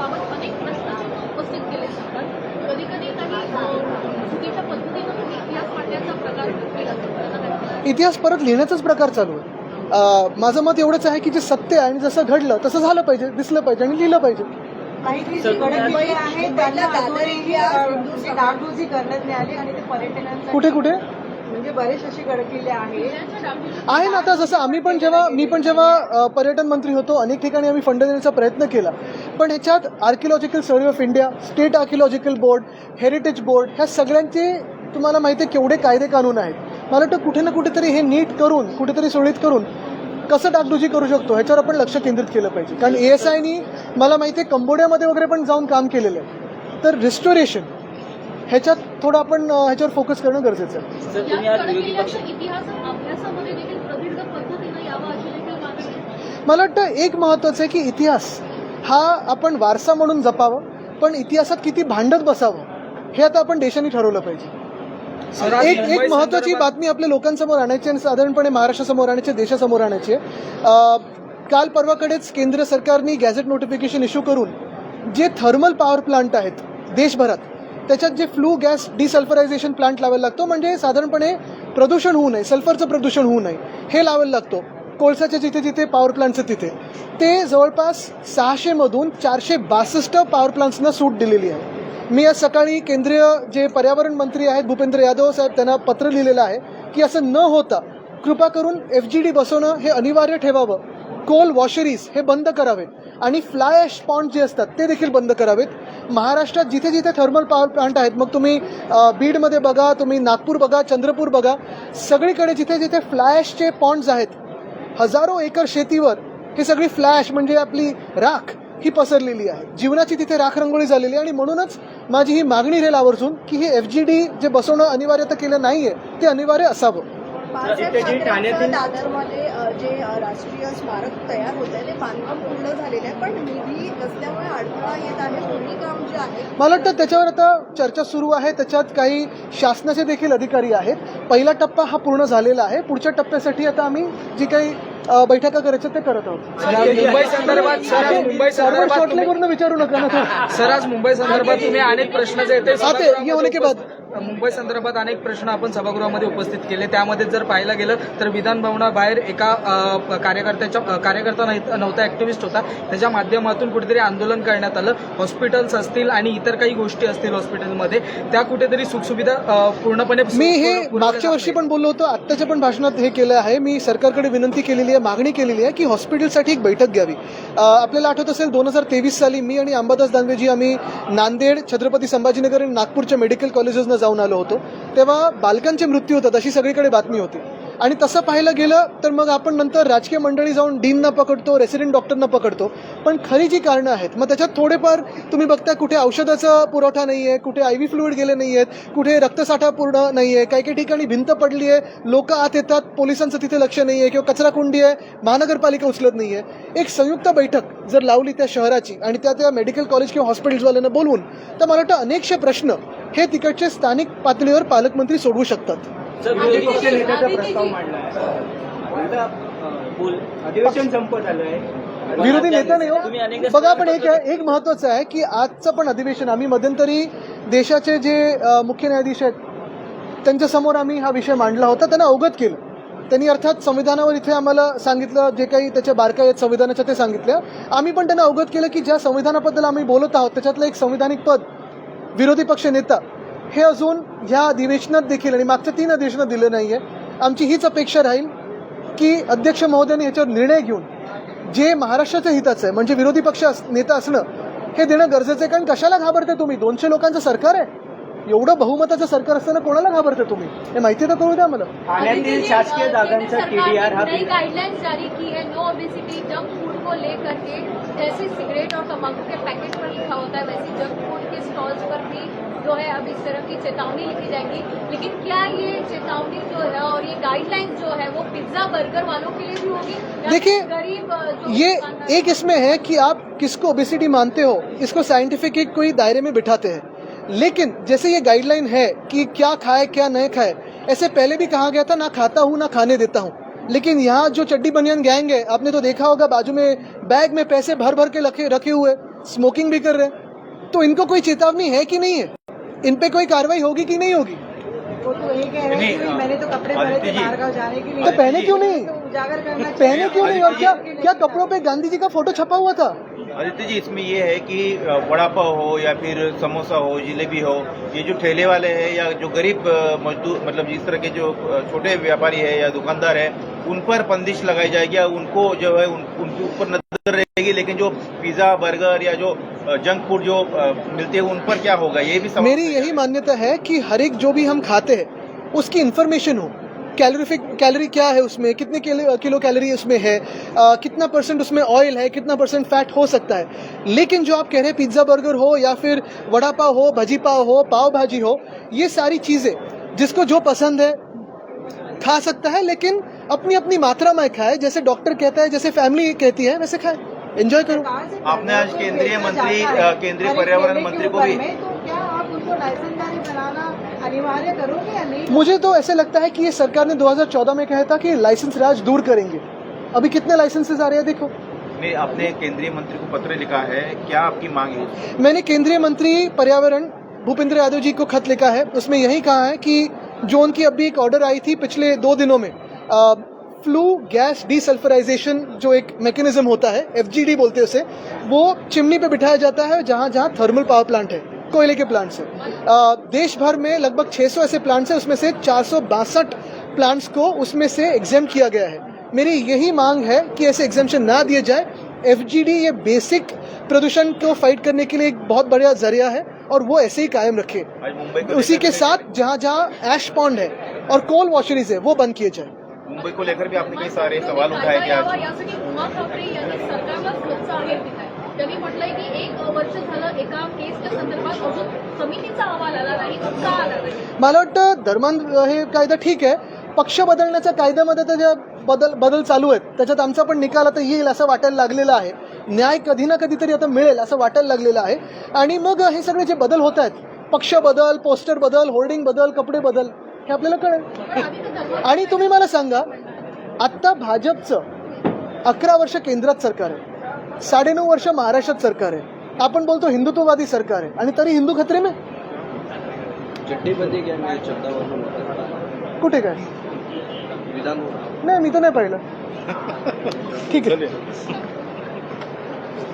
त्याच्या बाबत अनेक प्रश्न उपस्थित केले जातात. कधी कधी काही चुकीच्या पद्धतीनं इतिहास मांडण्याचा प्रकार केला जातो? इतिहास परत लिहिण्याचाच प्रकार चालू आहे. माझं मत एवढंच आहे की जे सत्य आहे आणि जसं घडलं तसं झालं पाहिजे दिसलं पाहिजे आणि लिहिलं पाहिजे. कुठे कुठे? म्हणजे बरेच असे गडकिल्ले आहे ना आता जसं आम्ही पण जेव्हा मी पण जेव्हा पर्यटन मंत्री होतो अनेक ठिकाणी आम्ही फंड देण्याचा प्रयत्न केला. पण ह्याच्यात archaeological survey of India state archaeological board heritage board ह्या सगळ्यांचे तुम्हाला माहिती आहे केवढे कायदे कानून आहेत. मला वाटतं कुठे ना कुठेतरी हे नीट करून कुठेतरी सुरळीत करून कसं डागडुजी करू शकतो ह्याच्यावर आपण लक्ष केंद्रित केलं पाहिजे. कारण ए एस आयनी मला माहिती आहे कंबोडियामध्ये वगैरे पण जाऊन काम केलेलं आहे. तर रिस्टोरेशन ह्याच्यात थोडं आपण ह्याच्यावर फोकस करणं गरजेचं आहे. सर तुम्ही आज विरोधी पक्ष. मला वाटतं एक महत्त्वाचं आहे की इतिहास हा आपण वारसा म्हणून जपावं पण इतिहासात किती भांडत बसावं हे आता आपण देशाने ठरवलं पाहिजे. एक एक महत्वाची बातमी आपल्या लोकांसमोर आणायची आणि साधारणपणे महाराष्ट्रासमोर आणायची देशासमोर आणायची काल परवाकडेच केंद्र सरकारने गॅझेट नोटिफिकेशन इश्यू करून जे थर्मल पॉवर प्लांट आहेत देशभरात त्याच्यात जे फ्लू गॅस डिसल्फरायझेशन प्लांट लावायला लागतो म्हणजे साधारणपणे प्रदूषण होऊ नये सल्फरचं प्रदूषण होऊ नये हे लावायला लागतो. कोळसाच्या जिथे जिथे पॉवर प्लांटचं तिथे. ते जवळपास सहाशेमधून चारशे बासष्ट पॉवर प्लांट्सना सूट दिलेली आहे. मी आज सकाळी केंद्रीय जे पर्यावरण मंत्री आहेत भूपेंद्र यादव साहेब त्यांना पत्र लिहिलेलं आहे की असं न होता कृपा करून एफ जी डी बसवणं हे अनिवार्य ठेवावं. कोल वॉशरीज हे बंद करावेत. आणि फ्लाय ॲश पॉन्ड जे असतात ते देखील बंद करावेत. महाराष्ट्रात जिथे जिथे थर्मल पॉवर प्लांट आहेत मग तुम्ही बीडमध्ये बघा तुम्ही नागपूर बघा चंद्रपूर बघा सगळीकडे जिथे जिथे फ्लाय ॲशचे पॉन्ड्स आहेत हजारो एकर शेतीवर हे सगळी फ्लॅश म्हणजे आपली राख ही पसरलेली आहे. जीवनाची तिथे राख रंगोळी झालेली आहे आणि म्हणूनच माझी ही मागणी रेल आवर्जून की हे एफ जी डी जे बसवणं अनिवार्य तर केलं नाही आहे ते अनिवार्य असावं. ठाकरेंचं दादरमध्ये जे राष्ट्रीय स्मारक तयार होत आहे ते बांधकाम पूर्ण झालेलं आहे पण निधी नसल्यामुळे अडथळा येत आहे पुढील काम जे आहे मला वाटतं त्याच्यावर आता चर्चा सुरू आहे त्याच्यात काही शासनाचे देखील अधिकारी आहेत पहिला टप्पा हा पूर्ण झालेला आहे पुढच्या टप्प्यासाठी आता आम्ही जी काही बैठका करायचं ते करत आहोत मुंबई संदर्भात सर आज मुंबई संदर्भात विचारू नका. सर आज मुंबई संदर्भात तुम्ही अनेक प्रश्न जे होने के बाद. मुंबई संदर्भात अनेक प्रश्न आपण सभागृहामध्ये उपस्थित केले. त्यामध्ये जर पाहायला गेलं तर विधान भवनाबाहेर एका कार्यकर्त्याच्या कार्यकर्ता नाही- नव्हता ऍक्टिव्हिस्ट होता. त्याच्या माध्यमातून कुठेतरी आंदोलन करण्यात आलं. हॉस्पिटल्स असतील आणि इतर काही गोष्टी असतील हॉस्पिटलमध्ये त्या कुठेतरी सुखसुविधा पूर्णपणे मी हे मागच्या वर्षी. पण बोललो होतो. आत्ताच्या पण भाषणात हे केलं आहे. मी सरकारकडे विनंती केलेली आहे मागणी केलेली आहे की हॉस्पिटलसाठी एक बैठक घ्यावी. आपल्याला आठवत असेल दोन हजार तेवीस साली मी आणि अंबादास दानवेजी आम्ही नांदेड छत्रपती संभाजीनगर आणि नागपूरच्या मेडिकल कॉलेजेसना जाऊन आलो होतो तेव्हा बालकांचे मृत्यू होतात अशी सगळीकडे बातमी होती. आणि तसं पाहायला गेलं तर मग आपण नंतर राजकीय मंडळी जाऊन डीनना पकडतो रेसिडेंट डॉक्टरना पकडतो. पण खरी जी कारणं आहेत मग त्याच्यात थोडेफार तुम्ही बघता कुठे औषधाचा पुरवठा नाही आहे कुठे आय व्ही फ्लुईड गेले नाही आहेत कुठे रक्तसाठा पूर्ण नाही आहे काही काही ठिकाणी भिंत पडली आहे लोक आत येतात पोलिसांचं तिथे लक्ष नाही आहे किंवा कचराकुंडी आहे महानगरपालिका उचलत नाही आहे एक संयुक्त बैठक जर लावली त्या शहराची आणि त्या त्या मेडिकल कॉलेज किंवा हॉस्पिटल्सवाल्यांना बोलवून तर मला वाटतं अनेकशे प्रश्न हे तिकडचे स्थानिक पातळीवर पालकमंत्री सोडवू शकतात. विरोधी पक्ष नेत्याचा प्रस्ताव मांडलाय आता अ, बोल. अधिवेशन संपत आलंय विरोधी नेता नाही तुम्ही हो बघा पण एक एक महत्वाचं आहे की आजचं पण अधिवेशन आम्ही मध्यंतरी देशाचे जे मुख्य न्यायाधीश आहेत त्यांच्यासमोर आम्ही हा विषय मांडला होता त्यांना अवगत केलं. त्यांनी अर्थात संविधानावर इथे आम्हाला सांगितलं जे काही त्याच्या बारकाई आहेत संविधानाच्या ते सांगितलं आम्ही पण त्यांना अवगत केलं की ज्या संविधानाबद्दल आम्ही बोलत आहोत त्याच्यातलं एक संविधानिक पद विरोधी पक्ष नेता हे अजून ह्या अधिवेशनात देखील आणि मागच्या तीन अधिवेशनात दिलं नाही आहे आमची हीच अपेक्षा राहील की अध्यक्ष महोदयांनी याच्यावर निर्णय घेऊन जे महाराष्ट्राच्या हिताचं आहे म्हणजे विरोधी पक्ष नेता असणं हे देणं गरजेचं आहे. कारण कशाला घाबरते तुम्ही? दोनशे लोकांचं सरकार आहे. एवढं बहुमताचं सरकार असताना कोणाला घाबरते तुम्ही? हे माहिती तर करू द्या मला ठाण्यातील शासकीय जागांचा टीडीआर हा नई गाइडलाइंस जारी की है नो ओबेसिटी जंक फ़ूड को लेकर के जैसे सिगरेट और तंबाकू के पैकेट पर लिखा होता है वैसे जंक फ़ूड के स्टॉल्स पर भी जो है अब इस तरह की चेतावनी लिखी जाएगी। लेकिन क्या ये चेतावनी जो है और ये गाइडलाइंस जो है वो पिज्जा बर्गर वालों के लिए भी होगी देखिए, गरीब ये एक इसमें है कि आप किसको ओबेसिटी मानते हो इसको साइंटिफिक कोई दायरे में बिठाते हैं। लेकिन जैसे ये गाइडलाइन है कि क्या खाए, क्या नहीं खाए, ऐसे पहले भी कहा गया था, ना खाता हूँ, ना खाने देता हूँ। लेकिन यहाँ जो चड्डी बनियान गैंग है, आपने तो देखा होगा, बाजू में बैग में पैसे भर भर के रखे रखे हुए स्मोकिंग भी कर रहे हैं। तो इनको कोई चेतावनी है कि नहीं है? इन पे कोई कार्रवाई होगी कि नहीं होगी? वो तो यही कह रहे हैं मैंने तो कपड़े पहने थे बाहर जाने के लिए। तो पहने क्यों नहीं? तो उजागर करना पहने क्यों नहीं? और क्या क्या कपड़ों पे गांधी जी का फ़ोटो छपा हुआ था? आदित्य जी इसमें ये है कि वड़ा पाव हो या फिर समोसा हो जिलेबी हो ये जो ठेले वाले हैं या जो गरीब मजदूर मतलब जिस तरह के जो छोटे व्यापारी है या दुकानदार है उन पर बंदिश लगाई जाएगी या उनको जो है उन, उनके ऊपर नज़र रहेगी लेकिन जो पिज्जा बर्गर या जो जंक फ़ूड जो मिलते हैं उन पर क्या होगा? ये भी सवाल मेरी यही मान्यता है कि हर एक जो भी हम खाते हैं उसकी इन्फॉर्मेशन हो। कैलोरीफिक कैलोरी क्या है उसमें? कितने किलो किलो कैलोरी उसमें है? आ, कितना परसेंट उसमें ऑयल है? कितना परसेंट फैट हो सकता है? लेकिन जो आप कह रहे हैं पिज़्ज़ा बर्गर हो या फिर वड़ा पाव हो भजी पाव हो पाव भाजी हो ये सारी चीज़ें जिसको जो पसंद है खा सकता है लेकिन अपनी अपनी मात्रा में खाए। जैसे डॉक्टर कहता है जैसे फैमिली कहती है वैसे खाए। एंजॉय करो। आपने आज केंद्रीय मंत्री, केंद्रीय पर्यावरण मंत्री को भी- तो क्या आप उनको लाइसेंसदारी बनाना अनिवार्य करोगे या नहीं? मुझे तो ऐसे लगता है कि ये सरकार ने 2014 में कहा था कि लाइसेंस राज दूर करेंगे। अभी कितने लाइसेंसेस आ रहे हैं देखो। नहीं आपने केंद्रीय मंत्री को पत्र लिखा है क्या आपकी मांग है? मैंने केंद्रीय मंत्री पर्यावरण भूपेंद्र यादव जी को खत लिखा है। उसमें यही कहा है कि जो उनकी अभी एक ऑर्डर आई थी पिछले दो दिनों में फ्लू गैस डीसल्फराइजेशन जो एक मैकेनिज्म होता है एफजीडी बोलते हैं उसे वो चिमनी पे बिठाया जाता है जहाँ जहाँ थर्मल पावर प्लांट है कोयले के प्लांट्स है देश भर में लगभग 600 ऐसे प्लांट्स हैं उसमें से चार सौ बासठ प्लांट्स को उसमें से एग्ज़ाम किया गया है। मेरी यही मांग है कि ऐसे एग्जामेशन ना दिए जाए। एफजीडी ये बेसिक प्रदूषण को फाइट करने के लिए एक बहुत बढ़िया ज़रिया है और वो ऐसे ही कायम रखे। उसी के साथ जहाँ जहाँ एश पॉन्ड है और कोल वॉशरीज है वो बंद किए जाए। मुंबई को लेकर भी आपने कई सारे सवाल उठाए की आज। यासाठी उमा ठाकरे यांनी सरकारला खर्च आहे. दिलाय त्यांनी म्हटलंय की एक वर्ष झालं एका केसच्या संदर्भात अजून समितीचा अहवाल आला नाही तो का आला नाही. मला वाटतं धर्मांध हे कायदा ठीक आहे. पक्ष बदलण्याच्या कायद्यामध्ये तर ज्या बदल बदल चालू आहेत त्याच्यात आमचा पण निकाल आता येईल असं वाटायला लागलेलं आहे. न्याय कधी ना कधीतरी आता मिळेल असं वाटायला लागलेलं आहे. आणि मग हे सगळे जे बदल होत आहेत पक्ष बदल पोस्टर बदल होर्डिंग बदल कपडे बदल हे आपल्याला कळेल. आणि तुम्ही मला सांगा आत्ता भाजपचं अकरा वर्ष केंद्रात सरकार आहे. साडेनऊ वर्ष महाराष्ट्रात सरकार आहे. आपण बोलतो हिंदुत्ववादी सरकार आहे. आणि तरी हिंदू खतरे में कुठे काय? विधान नाही मी तर नाही पाहिलं. ठीक आहे.